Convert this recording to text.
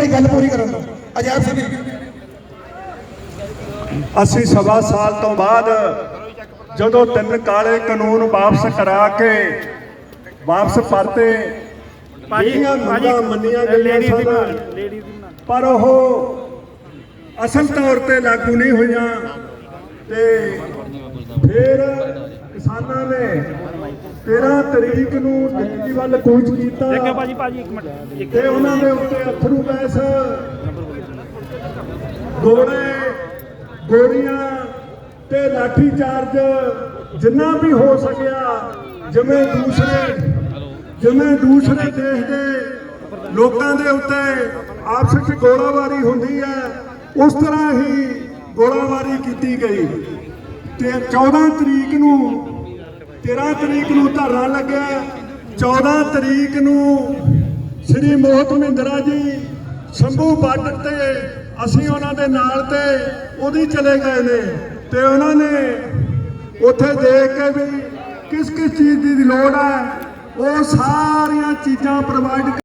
ਆਪਣੀ ਗੱਲ ਪੂਰੀ ਕਰਨ ਦਿਓ ਅਜੈਬ ਸਿੰਘ ਅਸੀਂ ਸਵਾ ਸਾਲ ਤੋਂ ਬਾਅਦ ਜਦੋਂ ਤਿੰਨ ਕਾਲੇ ਕਾਨੂੰਨ ਵਾਪਸ ਕਰਾ ਕੇ ਵਾਪਸ ਪਰਤੇ ਜਿਹੜੀਆਂ ਮੰਗਾਂ ਮੰਨੀਆਂ ਗਈਆਂ ਸਨ। ਪਰ ਉਹ ਅਸਲ ਤੌਰ ਤੇ ਲਾਗੂ ਨਹੀਂ ਹੋਈਆਂ ਤੇ ਫਿਰ ਕਿਸਾਨਾਂ ਨੇ 13 ਤਰੀਕ ਨੂੰ ਦਿੱਲੀ ਵੱਲ ਕੂਚ ਕੀਤਾ। ਇੱਕ ਭਾਜੀ ਭਾਜੀ ਇੱਕ ਮਿੰਟ ਤੇ ਉਹਨਾਂ ਦੇ ਉੱਤੇ ਅਥਰੂ ਗੈਸ ਗੋਲੇ ਗੋਲੀਆਂ ਤੇ ਲਾਠੀ ਚਾਰਜ ਜਿੰਨਾ ਵੀ ਹੋ ਸਕਿਆ ਜਿਵੇਂ ਦੂਸਰੇ ਜਿਵੇਂ ਦੂਸਰੇ ਦੇਸ਼ ਦੇ ਲੋਕਾਂ ਦੇ ਉੱਤੇ ਆਪਸ ਵਿੱਚ ਗੋਲਾਬਾਰੀ ਹੁੰਦੀ ਹੈ ਉਸ ਤਰ੍ਹਾਂ ਹੀ ਗੋਲਾਬਾਰੀ ਕੀਤੀ ਗਈ। ਤੇ 14 ਤਰੀਕ ਨੂੰ 13 ਤਰੀਕ ਨੂੰ ਧਰਨਾ ਲੱਗਿਆ 14 ਤਰੀਕ ਨੂੰ ਸ੍ਰੀ ਮੋਹਤ ਮਹਿੰਦਰਾ ਜੀ ਸ਼ੰਭੂ ਬਾਰਡਰ ਤੇ ਅਸੀਂ ਉਹਨਾਂ ਦੇ ਨਾਲ ਤੇ ਉਹਦੀ ਚਲੇ ਗਏ ਨੇ ਤੇ ਉਹਨਾਂ ਨੇ ਉੱਥੇ ਦੇਖ ਕੇ ਵੀ ਕਿਸ ਕਿਸ ਚੀਜ਼ ਦੀ ਲੋੜ ਹੈ, ਉਹ ਸਾਰੀਆਂ ਚੀਜ਼ਾਂ ਪ੍ਰੋਵਾਈਡ